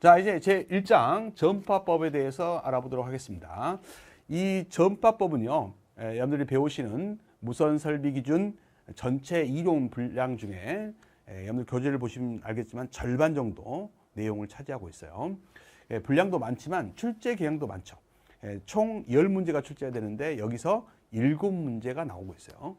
자, 이제 제 1장 전파법에 대해서 알아보도록 하겠습니다. 이 전파법은요, 에, 여러분들이 배우시는 무선 설비 기준 전체 이용 분량 중에 에, 여러분들 교재를 보시면 알겠지만 절반 정도 내용을 차지하고 있어요. 예, 분량도 많지만 출제 개량도 많죠. 예, 총 10문제가 출제가 되는데 여기서 7문제가 나오고 있어요.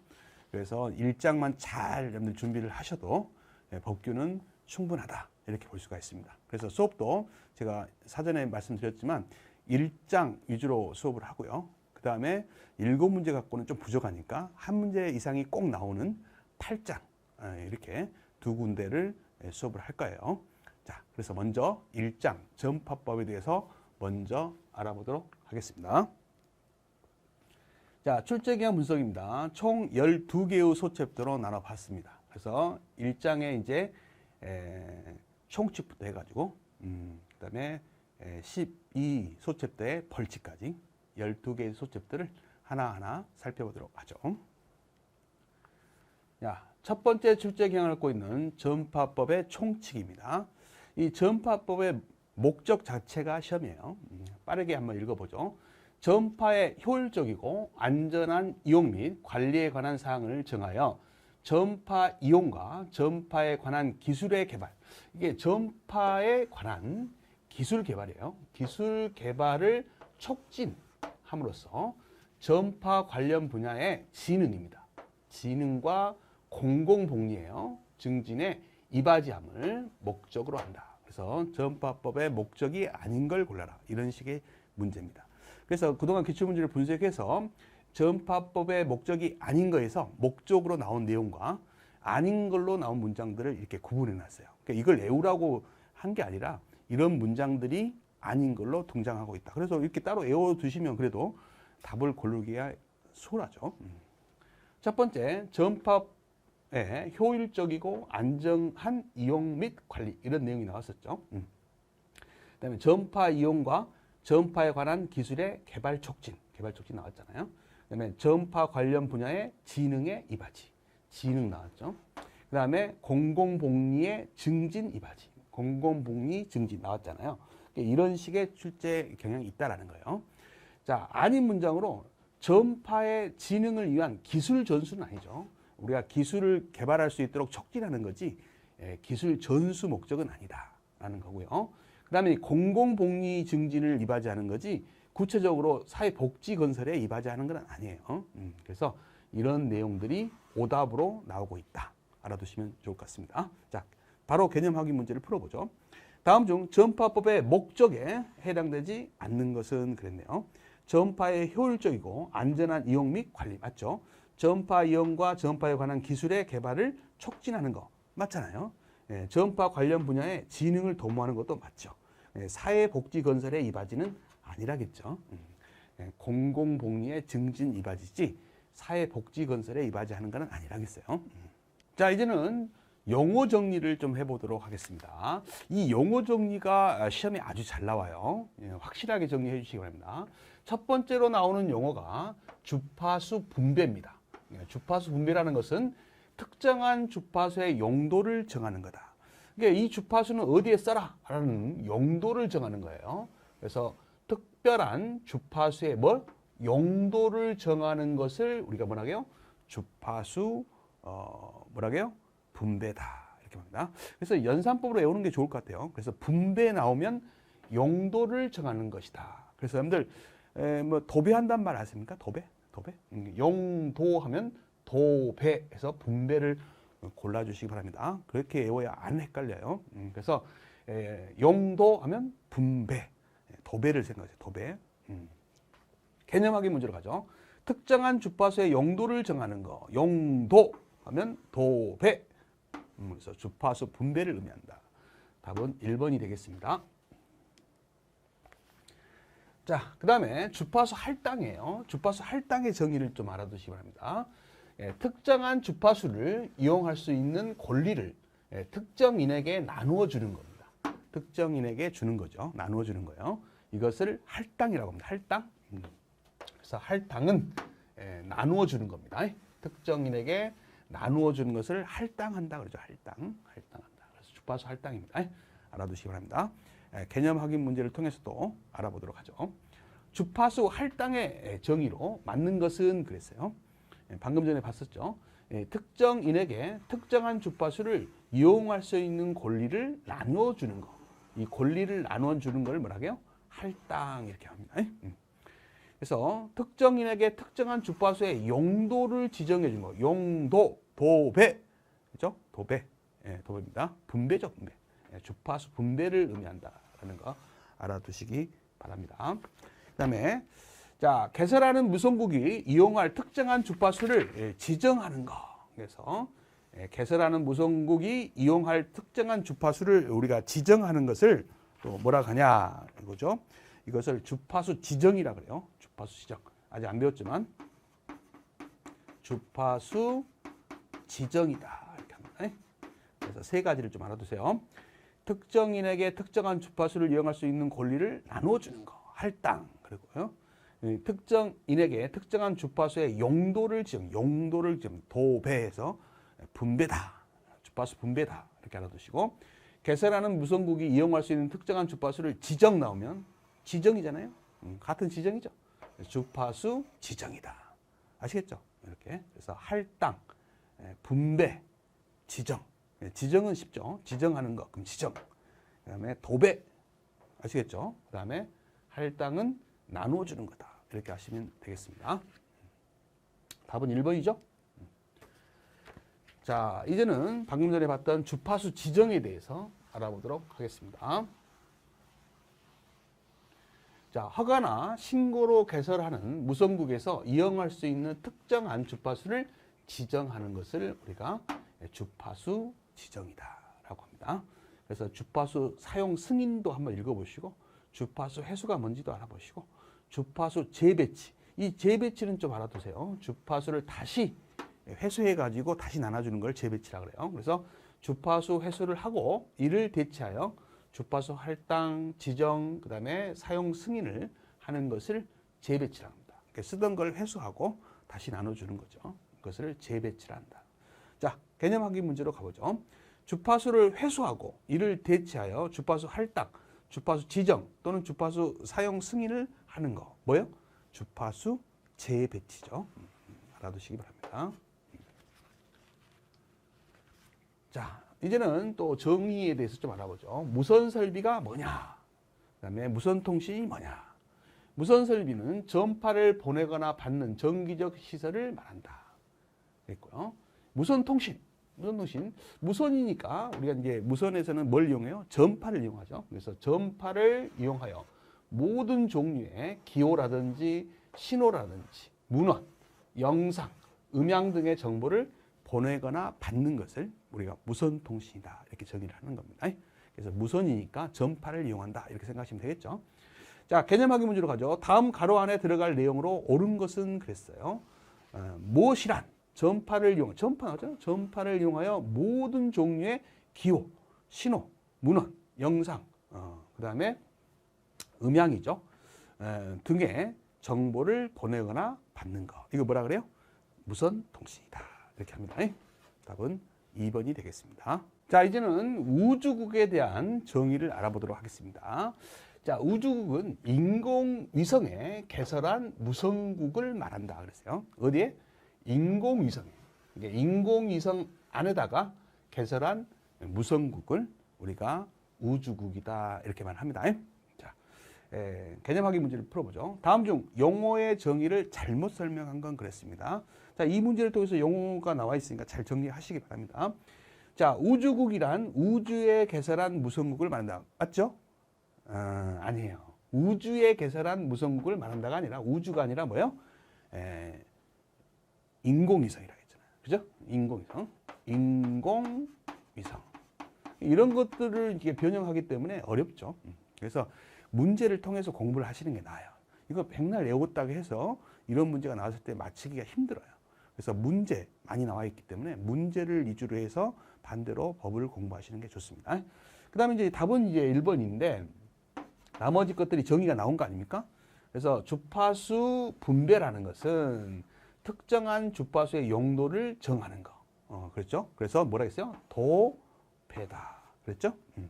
그래서 1장만 잘 여러분들 준비를 하셔도 예, 법규는 충분하다. 이렇게 볼 수가 있습니다. 그래서 수업도 제가 사전에 말씀드렸지만 1장 위주로 수업을 하고요. 그 다음에 7문제 갖고는 좀 부족하니까 한 문제 이상이 꼭 나오는 8장 예, 이렇게 두 군데를 예, 수업을 할 거예요. 자, 그래서 먼저 1장 전파법에 대해서 먼저 알아보도록 하겠습니다. 자, 출제기한 분석입니다. 총 12개의 소챕터로 나눠봤습니다. 그래서 1장에 이제 에, 총칙부터 해가지고 음, 그 다음에 에, 12 소챕터의 벌칙까지 12개의 소챕터를 하나하나 살펴보도록 하죠. 자, 첫 번째 출제 경향을 갖고 있는 전파법의 총칙입니다. 이 전파법의 목적 자체가 시험이에요. 음, 빠르게 한번 읽어보죠. 전파의 효율적이고 안전한 이용 및 관리에 관한 사항을 정하여 전파 이용과 전파에 관한 기술의 개발. 이게 전파에 관한 기술 개발이에요. 기술 개발을 촉진함으로써 전파 관련 분야의 지능입니다. 지능과 공공복리예요. 증진에 이바지함을 목적으로 한다. 그래서 전파법의 목적이 아닌 걸 골라라. 이런 식의 문제입니다. 그래서 그동안 기출문제를 분석해서 전파법의 목적이 아닌 거에서 목적으로 나온 내용과 아닌 걸로 나온 문장들을 이렇게 구분해 놨어요. 그러니까 이걸 외우라고 한 게 아니라 이런 문장들이 아닌 걸로 등장하고 있다. 그래서 이렇게 따로 외워 두시면 그래도 답을 고르기가 수월하죠. 음. 첫 번째, 전파의 효율적이고 안정한 이용 및 관리 이런 내용이 나왔었죠. 음. 그다음에 전파 이용과 전파에 관한 기술의 개발 촉진, 개발 촉진 나왔잖아요. 그다음에 전파 관련 분야의 지능의 이바지, 지능 나왔죠. 그다음에 공공복리의 증진 이바지, 공공복리 증진 나왔잖아요. 그러니까 이런 식의 출제 경향이 있다라는 거예요. 자, 아닌 문장으로 전파의 지능을 위한 기술 전수는 아니죠. 우리가 기술을 개발할 수 있도록 촉진하는 거지 예, 기술 전수 목적은 아니다라는 거고요. 그다음에 공공복리 증진을 이바지하는 거지 구체적으로 사회복지 건설에 이바지하는 건 아니에요. 음, 그래서 이런 내용들이 오답으로 나오고 있다. 알아두시면 좋을 것 같습니다. 자, 바로 개념 확인 문제를 풀어보죠. 다음 중 전파법의 목적에 해당되지 않는 것은 그랬네요. 전파의 효율적이고 안전한 이용 및 관리 맞죠? 전파 이용과 전파에 관한 기술의 개발을 촉진하는 거 맞잖아요. 예, 전파 관련 분야의 지능을 도모하는 것도 맞죠. 예, 사회복지 건설의 이바지는 아니라겠죠. 음, 예, 공공복리의 증진 이바지지 사회복지 건설에 이바지하는 것은 아니라겠어요. 음. 자 이제는 용어 정리를 좀 해보도록 하겠습니다. 이 용어 정리가 시험에 아주 잘 나와요. 예, 확실하게 정리해 주시기 바랍니다. 첫 번째로 나오는 용어가 주파수 분배입니다. 예, 주파수 분배라는 것은 특정한 주파수의 용도를 정하는 거다. 그러니까 이 주파수는 어디에 써라? 라는 용도를 정하는 거예요. 그래서 특별한 주파수의 뭘? 용도를 정하는 것을 우리가 뭐라고요? 주파수 어, 뭐라고요? 분배다. 이렇게 말합니다. 그래서 연산법으로 외우는 게 좋을 것 같아요. 그래서 분배 나오면 용도를 정하는 것이다. 그래서 여러분들 에, 뭐 도배한단 말 아십니까? 도배? 도배? 음, 용도 하면 도배해서 분배를 골라 주시기 바랍니다. 그렇게 외워야 안 헷갈려요. 음, 그래서 에, 용도 하면 분배, 예, 도배를 생각하세요. 도배. 음. 개념하기 문제로 가죠. 특정한 주파수의 용도를 정하는 거. 용도 하면 도배. 음, 그래서 주파수 분배를 의미한다. 답은 1번이 되겠습니다. 자, 그 다음에 주파수 할당이에요. 주파수 할당의 정의를 좀 알아두시기 바랍니다. 예, 특정한 주파수를 이용할 수 있는 권리를 예, 특정인에게 나누어 주는 겁니다. 특정인에게 주는 거죠. 나누어 주는 거예요. 이것을 할당이라고 합니다. 할당. 음. 그래서 할당은 예, 나누어 주는 겁니다. 특정인에게 나누어 주는 것을 할당한다 그러죠. 할당. 할당한다. 그래서 주파수 할당입니다. 알아두시기 바랍니다. 에, 개념 확인 문제를 통해서도 알아보도록 하죠. 주파수 할당의 정의로 맞는 것은 그랬어요. 예, 방금 전에 봤었죠. 예, 특정인에게 특정한 주파수를 이용할 수 있는 권리를 나누어 주는 거. 이 권리를 나누어 주는 걸 뭐라고요? 할당 이렇게 합니다. 예? 음. 그래서 특정인에게 특정한 주파수의 용도를 지정해 준 거. 용도, 도배. 그죠? 도배. 예, 도배입니다. 분배죠, 분배. 예, 주파수 분배를 의미한다라는 거 알아두시기 바랍니다. 그다음에 자 개설하는 무선국이 이용할 특정한 주파수를 예, 지정하는 거. 그래서 예, 개설하는 무선국이 이용할 특정한 주파수를 우리가 지정하는 것을 또 뭐라 하냐 이거죠. 이것을 주파수 지정이라 그래요. 주파수 지정. 아직 안 배웠지만 주파수 지정이다 이렇게 합니다. 그래서 세 가지를 좀 알아두세요. 특정인에게 특정한 주파수를 이용할 수 있는 권리를 나누어 주는 거. 할당. 그리고요. 이 특정인에게 특정한 주파수의 용도를 지정, 용도를 지정, 도배해서 분배다. 주파수 분배다. 이렇게 알아두시고 개설하는 무선국이 이용할 수 있는 특정한 주파수를 지정 나오면 지정이잖아요. 음, 같은 지정이죠. 주파수 지정이다. 아시겠죠? 이렇게. 그래서 할당, 예, 분배, 지정. 예, 지정은 쉽죠. 지정하는 거. 그럼 지정. 그 다음에 도배. 아시겠죠? 그 다음에 할당은 나누어 주는 거다. 이렇게 하시면 되겠습니다. 답은 1번이죠? 자, 이제는 방금 전에 봤던 주파수 지정에 대해서 알아보도록 하겠습니다. 자, 허가나 신고로 개설하는 무선국에서 이용할 수 있는 특정한 주파수를 지정하는 것을 우리가 주파수 지정이다라고 합니다. 그래서 주파수 사용 승인도 한번 읽어보시고 주파수 해수가 뭔지도 알아보시고 주파수 재배치 이 재배치는 좀 알아두세요. 주파수를 다시 회수해 가지고 다시 나눠주는 걸 재배치라 그래요. 그래서 주파수 회수를 하고 이를 대체하여 주파수 할당 지정 그다음에 사용 승인을 하는 것을 재배치라 합니다. 그러니까 쓰던 걸 회수하고 다시 나눠주는 거죠. 그것을 재배치라 한다. 자 개념 확인 문제로 가보죠. 주파수를 회수하고 이를 대체하여 주파수 할당 주파수 지정 또는 주파수 사용 승인을 하는 거 뭐요? 주파수 재배치죠. 음, 알아두시기 바랍니다. 자, 이제는 또 정의에 대해서 좀 알아보죠. 무선 설비가 뭐냐? 그다음에 무선 통신이 뭐냐? 무선 설비는 전파를 보내거나 받는 정기적 시설을 말한다. 됐고요. 무선 통신. 무선 통신. 무선이니까 우리가 이제 무선에서는 뭘 이용해요? 전파를 이용하죠. 그래서 전파를 이용하여 모든 종류의 기호라든지 신호라든지 문헌, 영상, 음향 등의 정보를 보내거나 받는 것을 우리가 무선 통신이다 이렇게 정의를 하는 겁니다. 그래서 무선이니까 전파를 이용한다 이렇게 생각하시면 되겠죠. 자 개념 확인 문제로 가죠. 다음 가로 안에 들어갈 내용으로 옳은 것은 그랬어요. 어, 무엇이란 전파를 이용 전파 죠 전파를 이용하여 모든 종류의 기호, 신호, 문헌, 영상, 어, 그다음에 음향이죠. 에, 등의 정보를 보내거나 받는 거. 이거 뭐라 그래요? 무선 통신이다. 이렇게 합니다. 답은 2번이 되겠습니다. 자, 이제는 우주국에 대한 정의를 알아보도록 하겠습니다. 자, 우주국은 인공위성에 개설한 무선국을 말한다 그랬어요. 어디에? 인공위성에. 인공위성 안에다가 개설한 무선국을 우리가 우주국이다 이렇게 말합니다. 자, 에, 개념 확인 문제를 풀어보죠. 다음 중 용어의 정의를 잘못 설명한 건 그랬습니다. 자, 이 문제를 통해서 용어가 나와 있으니까 잘 정리하시기 바랍니다. 자, 우주국이란 우주에 개설한 무선국을 말한다. 맞죠? 아, 아니에요. 우주에 개설한 무선국을 말한다가 아니라 우주가 아니라 뭐요? 에, 인공위성이라 했잖아요. 그죠? 인공위성. 인공위성. 이런 것들을 이게 변형하기 때문에 어렵죠. 음. 그래서 문제를 통해서 공부를 하시는 게 나아요. 이거 백날 외웠다고 해서 이런 문제가 나왔을 때 맞히기가 힘들어요. 그래서 문제 많이 나와 있기 때문에 문제를 위주로 해서 반대로 법을 공부하시는 게 좋습니다. 그 다음에 이제 답은 이제 1번인데 나머지 것들이 정의가 나온 거 아닙니까? 그래서 주파수 분배라는 것은 특정한 주파수의 용도를 정하는 거. 어, 그렇죠? 그래서 뭐라 했어요? 도배다. 그랬죠? 음.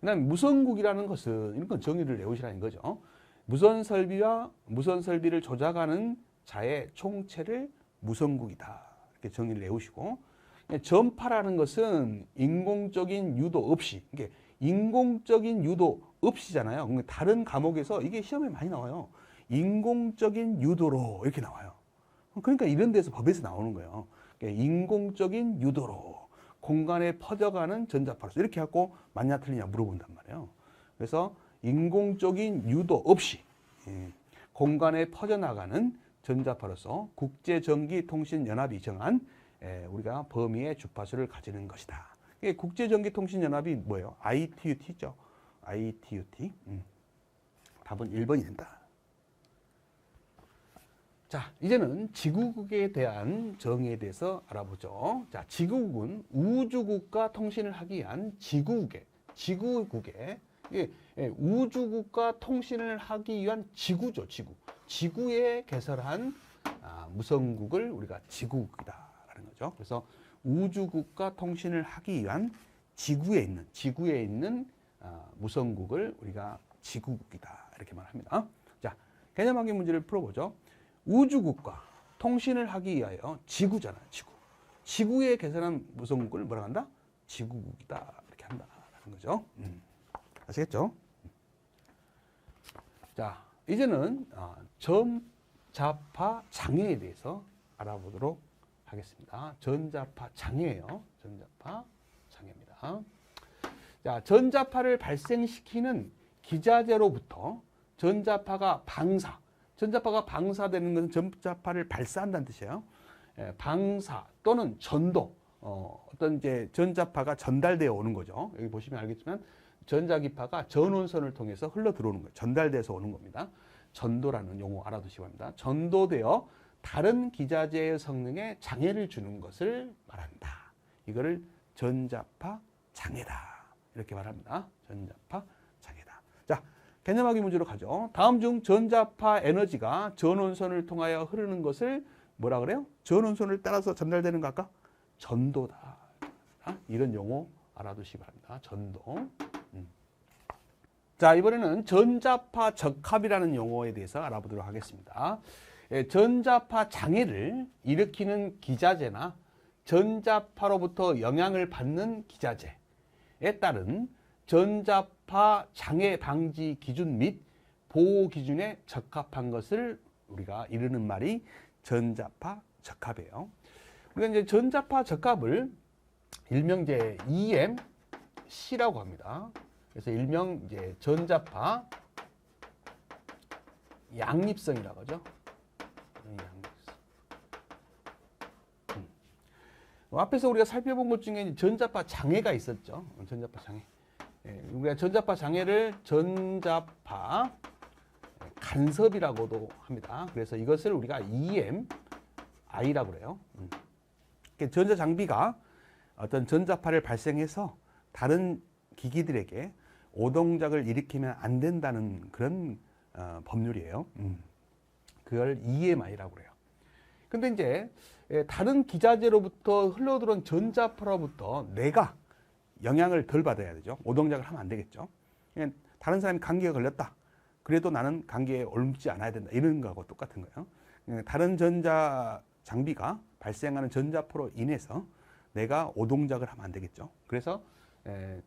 그 다음에 무선국이라는 것은 이런 건 정의를 내우시라는 거죠. 무선 설비와 무선 설비를 조작하는 자의 총체를 무선국이다. 이렇게 정의를 내우시고 전파라는 것은 인공적인 유도 없이 이게 인공적인 유도 없이잖아요. 다른 과목에서 이게 시험에 많이 나와요. 인공적인 유도로 이렇게 나와요. 그러니까 이런 데서 법에서 나오는 거예요. 그러니까 인공적인 유도로 공간에 퍼져가는 전자파로서 이렇게 갖고 맞냐 틀리냐 물어본단 말이에요. 그래서 인공적인 유도 없이 예, 공간에 퍼져나가는 전자파로서 국제전기통신연합이 정한 예, 우리가 범위의 주파수를 가지는 것이다. 국제전기통신연합이 뭐예요? ITUT죠. ITUT. 음. 답은 1번이 된다. 자, 이제는 지구국에 대한 정의에 대해서 알아보죠. 자, 지구국은 우주국과 통신을 하기 위한 지구국의, 지구국의, 예, 예, 우주국과 통신을 하기 위한 지구죠, 지구. 지구에 개설한 아, 무선국을 우리가 지구국이다라는 거죠. 그래서 우주국과 통신을 하기 위한 지구에 있는, 지구에 있는 아, 무선국을 우리가 지구국이다. 이렇게 말합니다. 자, 개념 확인 문제를 풀어보죠. 우주국과 통신을 하기 위하여 지구잖아요, 지구. 지구에 개설한 무선국을 뭐라 한다? 지구국이다. 이렇게 한다라는 거죠. 음. 아시겠죠? 자, 이제는 어, 전자파 장애에 대해서 알아보도록 하겠습니다. 전자파 장애예요. 전자파 장애입니다. 자, 전자파를 발생시키는 기자재로부터 전자파가 방사, 전자파가 방사되는 것은 전자파를 발사한다는 뜻이에요. 예, 방사 또는 전도, 어, 어떤 이제 전자파가 전달되어 오는 거죠. 여기 보시면 알겠지만 전자기파가 전원선을 통해서 흘러 들어오는 거예요. 전달돼서 오는 겁니다. 전도라는 용어 알아두시기 바랍니다. 전도되어 다른 기자재의 성능에 장애를 주는 것을 말한다. 이거를 전자파 장애다. 이렇게 말합니다. 전자파 개념하기 문제로 가죠. 다음 중 전자파 에너지가 전원선을 통하여 흐르는 것을 뭐라 그래요? 전원선을 따라서 전달되는 거 아까? 전도다. 아, 이런 용어 알아두시기 바랍니다. 전도. 음. 자, 이번에는 전자파 적합이라는 용어에 대해서 알아보도록 하겠습니다. 예, 전자파 장애를 일으키는 기자재나 전자파로부터 영향을 받는 기자재에 따른 전자파 장애 방지 기준 및 보호 기준에 적합한 것을 우리가 이르는 말이 전자파 적합이에요. 우리가 이제 전자파 적합을 일명 이제 EMC라고 합니다. 그래서 일명 이제 전자파 양립성이라고 하죠. 양립성. 음. 앞에서 우리가 살펴본 것 중에 전자파 장애가 있었죠. 전자파 장애. 예, 우리가 전자파 장애를 전자파 간섭이라고도 합니다. 그래서 이것을 우리가 EMI라고 그래요. 음. 전자 장비가 어떤 전자파를 발생해서 다른 기기들에게 오동작을 일으키면 안 된다는 그런 어, 법률이에요. 음. 그걸 EMI라고 그래요. 근데 이제 예, 다른 기자재로부터 흘러들어온 전자파로부터 내가 영향을 덜 받아야 되죠. 오동작을 하면 안 되겠죠. 다른 사람이 감기가 걸렸다. 그래도 나는 감기에 옮지 않아야 된다. 이런 거하고 똑같은 거예요. 다른 전자 장비가 발생하는 전자포로 인해서 내가 오동작을 하면 안 되겠죠. 그래서 에,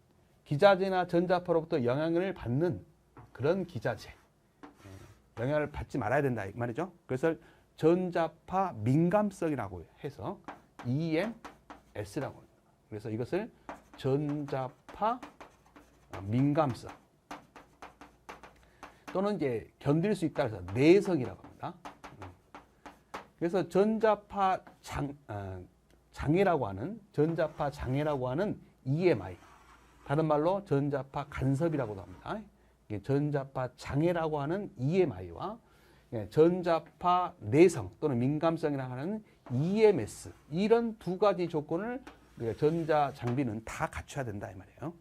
기자재나 전자파로부터 영향을 받는 그런 기자재 에, 영향을 받지 말아야 된다 이 말이죠. 그래서 전자파 민감성이라고 해서 EMS라고 합니다. 그래서 이것을 전자파 민감성 또는 이제 견딜 수 있다 해서 내성이라고 합니다. 그래서 전자파 장, 어, 장애라고 하는 전자파 장애라고 하는 EMI 다른 말로 전자파 간섭이라고도 합니다. 전자파 장애라고 하는 EMI와 예, 전자파 내성 또는 민감성이라고 하는 EMS 이런 두 가지 조건을 우리가 전자 장비는 다 갖춰야 된다 이 말이에요.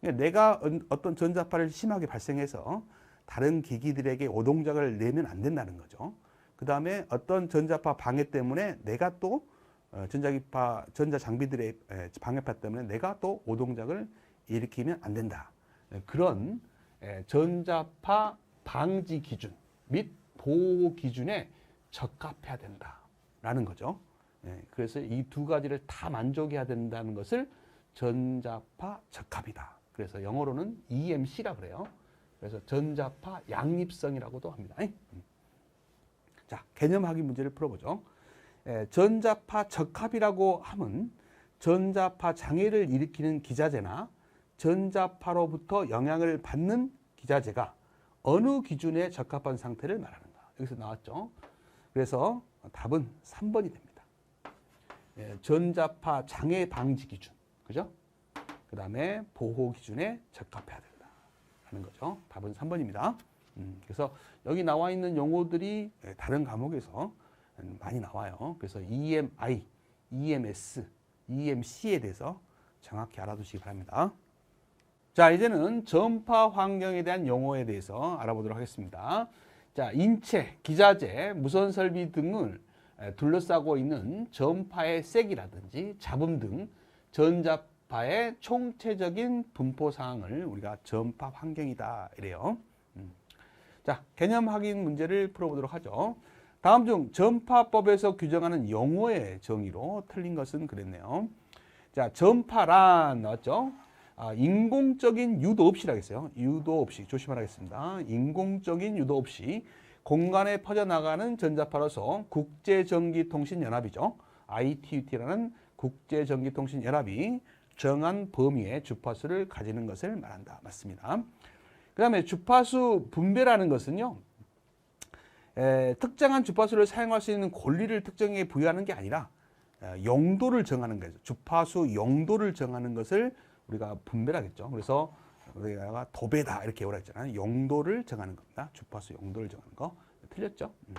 그러니까 내가 어떤 전자파를 심하게 발생해서 다른 기기들에게 오동작을 내면 안 된다는 거죠. 그 다음에 어떤 전자파 방해 때문에 내가 또 어, 전자기파, 전자 장비들의 방해파 때문에 내가 또 오동작을 일으키면 안 된다. 예, 그런 예, 전자파 방지 기준 및 보호 기준에 적합해야 된다라는 거죠. 예, 그래서 이 두 가지를 다 만족해야 된다는 것을 전자파 적합이다. 그래서 영어로는 EMC라 그래요. 그래서 전자파 양립성이라고도 합니다. 음. 자, 개념 확인 문제를 풀어보죠. 예, 전자파 적합이라고 하면 전자파 장애를 일으키는 기자재나 전자파로부터 영향을 받는 기자재가 어느 기준에 적합한 상태를 말하는가. 여기서 나왔죠. 그래서 답은 3번이 됩니다. 예, 전자파 장애 방지 기준. 그죠? 그 다음에 보호 기준에 적합해야 된다. 라는 거죠. 답은 3번입니다. 음, 그래서 여기 나와 있는 용어들이 예, 다른 과목에서 음, 많이 나와요. 그래서 EMI, EMS, EMC에 대해서 정확히 알아두시기 바랍니다. 자, 이제는 전파 환경에 대한 용어에 대해서 알아보도록 하겠습니다. 자, 인체, 기자재, 무선 설비 등을 에, 둘러싸고 있는 전파의 세기라든지 잡음 등 전자파의 총체적인 분포 상황을 우리가 전파 환경이다 이래요. 음. 자, 개념 확인 문제를 풀어보도록 하죠. 다음 중 전파법에서 규정하는 용어의 정의로 틀린 것은 그랬네요. 자, 전파란 나왔죠? 아, 인공적인 유도 없이라겠어요. 유도 없이 조심하라겠습니다. 인공적인 유도 없이 공간에 퍼져나가는 전자파로서 국제전기통신연합이죠. ITUT라는 국제전기통신연합이 정한 범위의 주파수를 가지는 것을 말한다. 맞습니다. 그 다음에 주파수 분배라는 것은요. 에, 특정한 주파수를 사용할 수 있는 권리를 특정에 부여하는 게 아니라 에, 용도를 정하는 거죠. 주파수 용도를 정하는 것을 우리가 분배라겠죠. 그래서 우리가 도배다 이렇게 오라 했잖아요. 용도를 정하는 겁니다. 주파수 용도를 정하는 거 틀렸죠. 음.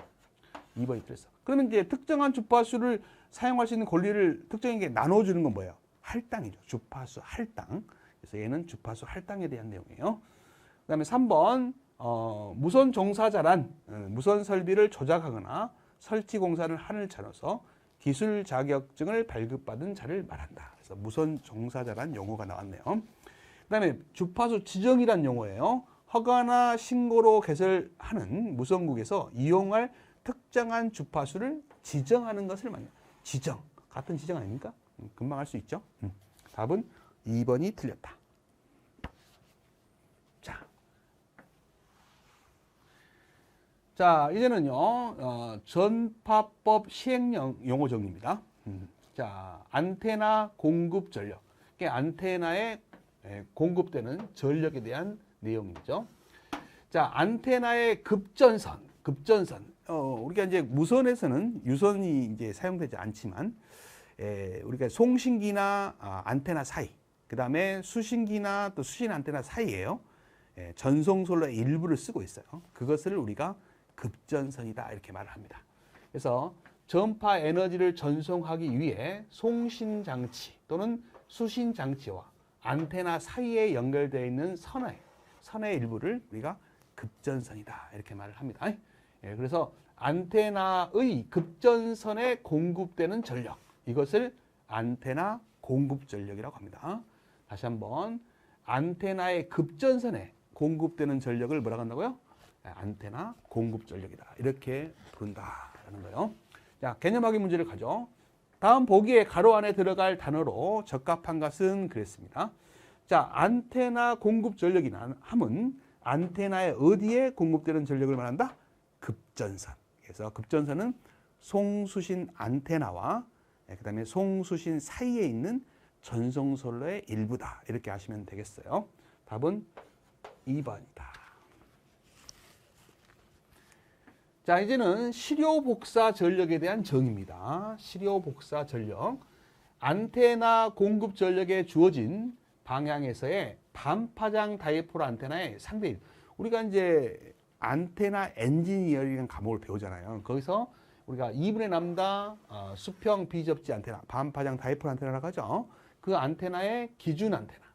2번이 틀렸어. 그러면 이제 특정한 주파수를 사용할 수 있는 권리를 특정에게 나눠주는 건 뭐예요? 할당이죠. 주파수 할당. 그래서 얘는 주파수 할당에 대한 내용이에요. 그 다음에 3번 어, 무선 종사자란 어, 무선 설비를 조작하거나 설치 공사를 하는 자로서 기술 자격증을 발급받은 자를 말한다. 그래서 무선 종사자란 용어가 나왔네요. 그다음에 주파수 지정이란 용어예요. 허가나 신고로 개설하는 무선국에서 이용할 특정한 주파수를 지정하는 것을 말해요. 지정. 같은 지정 아닙니까? 음, 금방 할 수 있죠. 음. 답은 2번이 틀렸다. 자. 자, 이제는요, 어, 전파법 시행령 용어 정리입니다. 음. 자, 안테나 공급 전력. 안테나에 에, 공급되는 전력에 대한 내용이죠. 자, 안테나의 급전선, 급전선. 어, 우리가 이제 무선에서는 유선이 이제 사용되지 않지만, 에, 우리가 송신기나 아, 안테나 사이, 그 다음에 수신기나 또 수신 안테나 사이에요. 에, 전송솔로의 일부를 쓰고 있어요. 그것을 우리가 급전선이다 이렇게 말을 합니다. 그래서 전파 에너지를 전송하기 위해 송신 장치 또는 수신 장치와 안테나 사이에 연결되어 있는 선의 선의 일부를 우리가 급전선이다 이렇게 말을 합니다. 예, 그래서 안테나의 급전선에 공급되는 전력 이것을 안테나 공급 전력이라고 합니다. 다시 한번 안테나의 급전선에 공급되는 전력을 뭐라고 한다고요? 예, 안테나 공급 전력이다 이렇게 부른다라는 거예요. 자 개념 확인 문제를 가죠. 다음 보기에 가로 안에 들어갈 단어로 적합한 것은 그랬습니다. 자, 안테나 공급 전력이나 함은 안테나의 어디에 공급되는 전력을 말한다? 급전선. 그래서 급전선은 송수신 안테나와 예, 그다음에 송수신 사이에 있는 전송솔로의 일부다. 이렇게 하시면 되겠어요. 답은 2번이다. 자, 이제는 시료 복사 전력에 대한 정의입니다. 시료 복사 전력. 안테나 공급 전력에 주어진 방향에서의 반파장 다이폴 안테나의 상대 우리가 이제 안테나 엔지니어링 과목을 배우잖아요. 거기서 우리가 2분의 람다 어, 수평 비접지 안테나 반파장 다이폴 안테나라고 하죠. 그 안테나의 기준 안테나.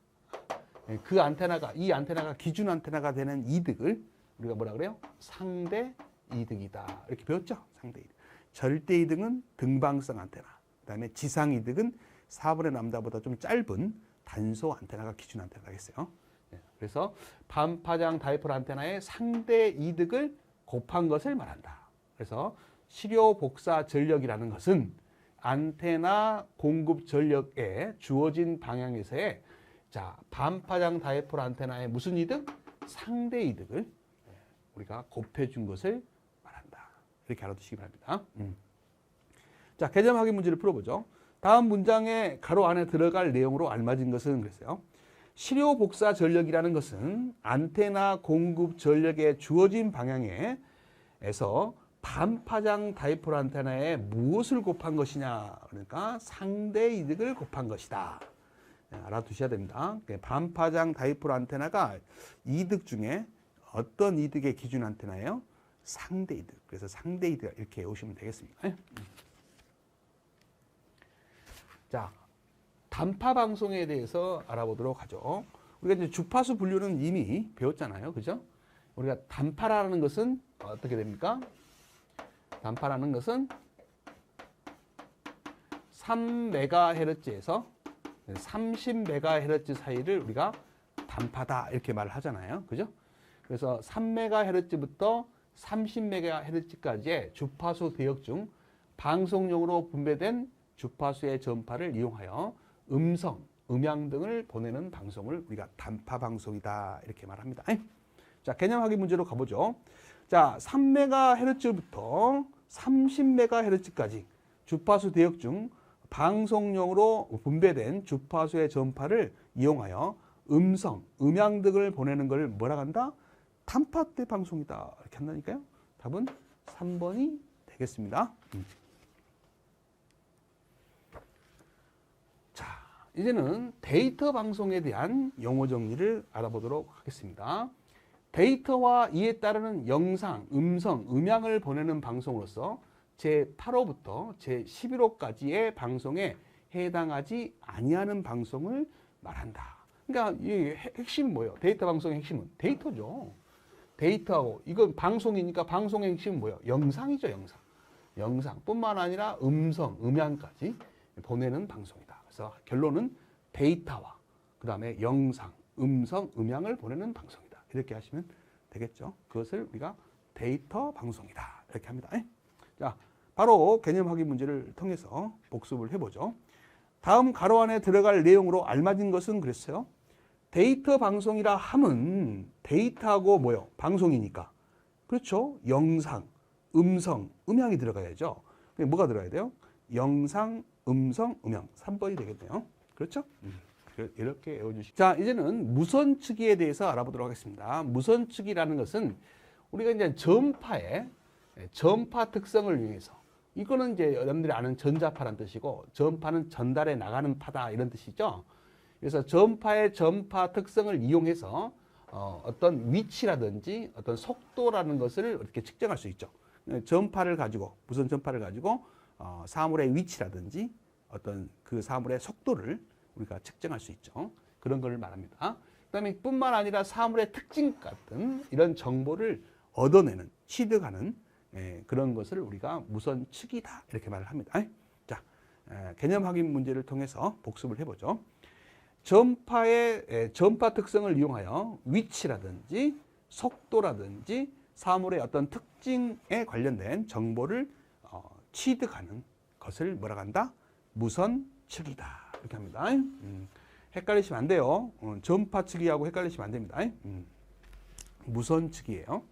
예, 그 안테나가 이 안테나가 기준 안테나가 되는 이득을 우리가 뭐라 그래요? 상대 이득이다. 이렇게 배웠죠? 상대 이득. 절대 이득은 등방성 안테나. 그다음에 지상 이득은 4분의 람다보다 좀 짧은 단소 안테나가 기준 안테나겠어요. 예, 그래서 반파장 다이폴 안테나의 상대 이득을 곱한 것을 말한다. 그래서 시료 복사 전력이라는 것은 안테나 공급 전력에 주어진 방향에서의 자 반파장 다이폴 안테나의 무슨 이득? 상대 이득을 우리가 곱해준 것을. 이렇게 알아두시기 바랍니다. 음. 자 개점 확인 문제를 풀어보죠. 다음 문장의 가로 안에 들어갈 내용으로 알맞은 것은 그랬어요. 시료 복사 전력이라는 것은 안테나 공급 전력에 주어진 방향에서 반파장 다이폴 안테나에 무엇을 곱한 것이냐 그러니까 상대 이득을 곱한 것이다. 네, 알아두셔야 됩니다. 네, 반파장 다이폴 안테나가 이득 중에 어떤 이득의 기준 안테나예요? 상대 이득. 그래서 상대 이득 이렇게 외우시면 되겠습니다. 네. 자, 단파 방송에 대해서 알아보도록 하죠. 우리가 이제 주파수 분류는 이미 배웠잖아요. 그죠? 우리가 단파라는 것은 어떻게 됩니까? 단파라는 것은 3MHz에서 30MHz 사이를 우리가 단파다 이렇게 말을 하잖아요. 그죠? 그래서 3MHz부터 30MHz까지의 주파수 대역 중 방송용으로 분배된 주파수의 전파를 이용하여 음성, 음향 등을 보내는 방송을 우리가 단파 방송이다 이렇게 말합니다. 자, 개념 확인 문제로 가보죠. 자, 3MHz부터 30MHz까지 주파수 대역 중 방송용으로 분배된 주파수의 전파를 이용하여 음성, 음향 등을 보내는 걸 뭐라 한다? 단파 대 방송이다. 이렇게 한다니까요. 답은 3번이 되겠습니다. 음. 자, 이제는 데이터 방송에 대한 용어 정리를 알아보도록 하겠습니다. 데이터와 이에 따르는 영상, 음성, 음향을 보내는 방송으로서 제8호부터 제11호까지의 방송에 해당하지 아니하는 방송을 말한다. 그러니까 이 핵심은 뭐예요? 데이터 방송의 핵심은 데이터죠. 데이터하고 이건 방송이니까 방송의 핵심은 뭐예요? 영상이죠, 영상. 영상뿐만 아니라 음성, 음향까지 보내는 방송이다. 그래서 결론은 데이터와 그 다음에 영상, 음성, 음향을 보내는 방송이다. 이렇게 하시면 되겠죠. 그것을 우리가 데이터 방송이다. 이렇게 합니다. 에? 자, 바로 개념 확인 문제를 통해서 복습을 해 보죠. 다음 가로 안에 들어갈 내용으로 알맞은 것은 그랬어요. 데이터 방송이라 함은 데이터하고 뭐요? 방송이니까. 그렇죠? 영상, 음성, 음향이 들어가야죠. 뭐가 들어가야 돼요? 영상, 음성, 음향. 3번이 되겠네요. 그렇죠? 음. 이렇게 외워주시고. 자, 이제는 무선 측에 대해서 알아보도록 하겠습니다. 무선 측이라는 것은 우리가 이제 전파의 전파 특성을 이용해서 이거는 이제 여러분들이 아는 전자파란 뜻이고 전파는 전달해 나가는 파다 이런 뜻이죠. 그래서 전파의 전파 특성을 이용해서 어, 어떤 위치라든지 어떤 속도라는 것을 이렇게 측정할 수 있죠. 전파를 가지고 무선 전파를 가지고 어, 사물의 위치라든지 어떤 그 사물의 속도를 우리가 측정할 수 있죠. 그런 걸 말합니다. 그다음에 뿐만 아니라 사물의 특징 같은 이런 정보를 얻어내는 취득하는 예, 그런 것을 우리가 무선 측이다 이렇게 말을 합니다. 자, 에, 개념 확인 문제를 통해서 복습을 해보죠. 전파의 에, 전파 특성을 이용하여 위치라든지 속도라든지 사물의 어떤 특징에 관련된 정보를 어, 취득하는 것을 뭐라 한다? 무선 측이다. 이렇게 합니다. 음, 헷갈리시면 안 돼요. 어, 전파 측이하고 헷갈리시면 안 됩니다. 음, 무선 측이에요.